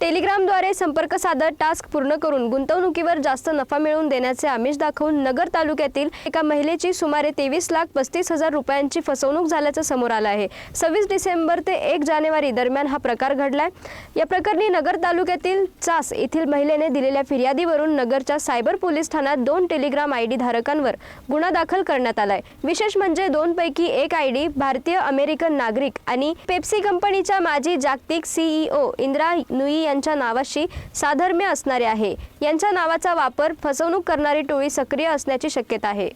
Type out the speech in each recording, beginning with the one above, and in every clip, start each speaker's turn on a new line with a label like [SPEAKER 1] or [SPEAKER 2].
[SPEAKER 1] टेलिग्रामद्वारे संपर्क साधत टास्क पूर्ण करून गुंतवणुकीवर जास्त नफा मिळवून देण्याचे आमिष दाखवून नगर तालुक्यातील एका महिलेची सुमारे तेवीस लाख पस्तीस हजार रुपयांची फसवणूक झाल्याचं समोर आलं आहे. सव्वीस डिसेंबर ते एक जानेवारी दरम्यान हा प्रकार घडलाय. या प्रकरणी नगर तालुक्यातील चास येथील महिलेने दिलेल्या फिर्यादीवरून नगरच्या सायबर पोलीस ठाण्यात दोन टेलिग्राम आय डी धारकांवर गुन्हा दाखल करण्यात आलाय. विशेष म्हणजे दोनपैकी एक आय डी भारतीय अमेरिकन नागरिक आणि पेप्सी कंपनीच्या माजी जागतिक सीईओ इंद्रा नुई यांच्या नावाशी साधर्म्य असणारे आहे. यांच्या नावाचा वापर फसवणूक करणारी टोळी सक्रिय असण्याची शक्यता आहे.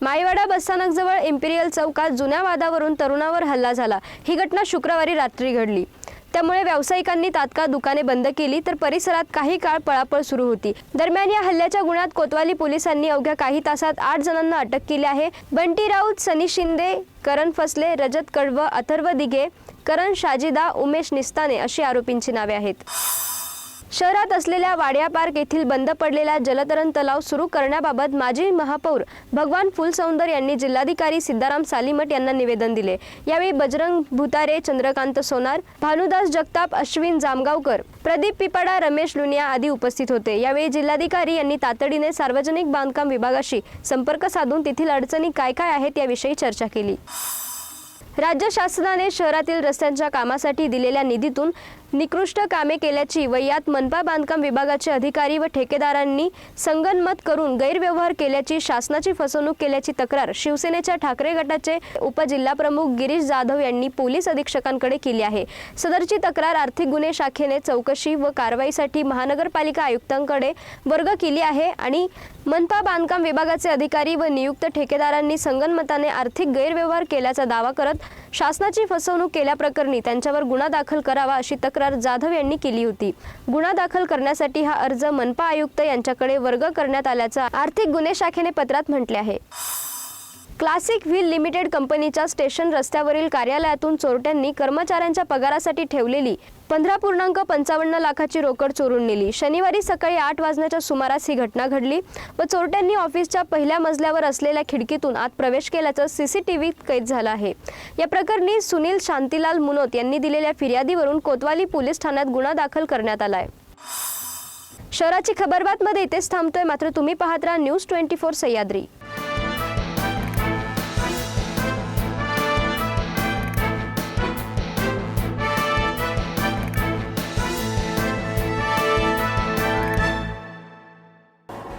[SPEAKER 1] माईवाडा बसस्थानकजवळ इम्पिरियल चौकात जुन्या वादावरून तरुणावर हल्ला झाला. ही घटना शुक्रवारी रात्री घडली. त्यामुळे व्यावसायिकांनी तात्काळ दुकाने बंद केली तर परिसरात काही काळ पळापळ सुरू होती. दरम्यान या हल्ल्याच्या गुन्ह्यात कोतवाली पोलिसांनी अवघ्या काही तासात आठ जणांना अटक केली आहे. बंटी राऊत सनी शिंदे करण फसले रजत कडव अथर्व दिघे करण शाजिदा उमेश निस्ताने अशी आरोपींची नावे आहेत. शहरात असलेल्या वाडिया पार्क येथील बंद पडलेला जलतरण तलाव सुरू करण्याबाबत माजी महापौर भगवान फुलसौंदर यांनी जिल्हाधिकारी सिद्धाराम सालीमठ यांना निवेदन दिले. यावेळी बजरंग भुतारे चंद्रकांत सोनार भानुदास जगताप अश्विन जामगावकर प्रदीप पिपाडा रमेश लुनिया आदी उपस्थित होते. यावेळी जिल्हाधिकारी यांनी तातडीने सार्वजनिक बांधकाम विभागाशी संपर्क साधून तेथील अडचणी काय काय आहेत याविषयी चर्चा केली. राज्य शासनाने शहरातील रस्त्यांच्या कामासाठी दिलेल्या निधीतून निकृष्ट कामे केल्याची व यात मनपा बांधकाम विभागाचे अधिकारी व ठेकेदारांनी संगनमत करून गैरव्यवहार केल्याची शासनाची फसवणूक केल्याची तक्रार शिवसेनेच्या ठाकरे गटाचे उपजिल्हाप्रमुख गिरीश जाधव यांनी पोलीस अधीक्षकांकडे केली आहे. सदरची तक्रार आर्थिक गुन्हे शाखेने चौकशी व कारवाईसाठी महानगरपालिका आयुक्तांकडे वर्ग केली आहे आणि मनपा बांधकाम विभागाचे अधिकारी व नियुक्त ठेकेदारांनी संगनमताने आर्थिक गैरव्यवहार केल्याचा दावा करत शासनाची फसवणूक केल्याप्रकरणी त्यांच्यावर गुन्हा दाखल करावा अशी तक्रार जाधव यांनी केली होती. गुन्हा दाखल करण्यासाठी हा अर्ज मनपा आयुक्त यांच्याकडे वर्ग करण्यात आल्याचं आर्थिक गुन्हे शाखेने पत्रात म्हटले आहे. क्लासिक व्हील लिमिटेड कंपनीच्या स्टेशन रस्त्यावरील कार्यालयातून चोरट्यांनी कर्मचाऱ्यांच्या पगारासाठी ठेवलेली पंधरा पूर्णांक पंचावन्न लाखाची रोकड चोरून नेली. शनिवारी सकाळी आठ वाजण्याच्या सुमारास ही घटना घडली व चोरट्यांनी ऑफिसच्या पहिल्या मजल्यावर असलेल्या खिडकीतून आत प्रवेश केल्याचं सीसीटीव्हीत कैद झालं आहे. या प्रकरणी सुनील शांतीलाल मुनोत यांनी दिलेल्या फिर्यादीवरून कोतवाली पोलीस ठाण्यात गुन्हा दाखल करण्यात आलाय. शहराची खबरबातमध्ये इथेच थांबतोय. मात्र तुम्ही पाहत राहा न्यूज ट्वेंटी फोर सह्याद्री.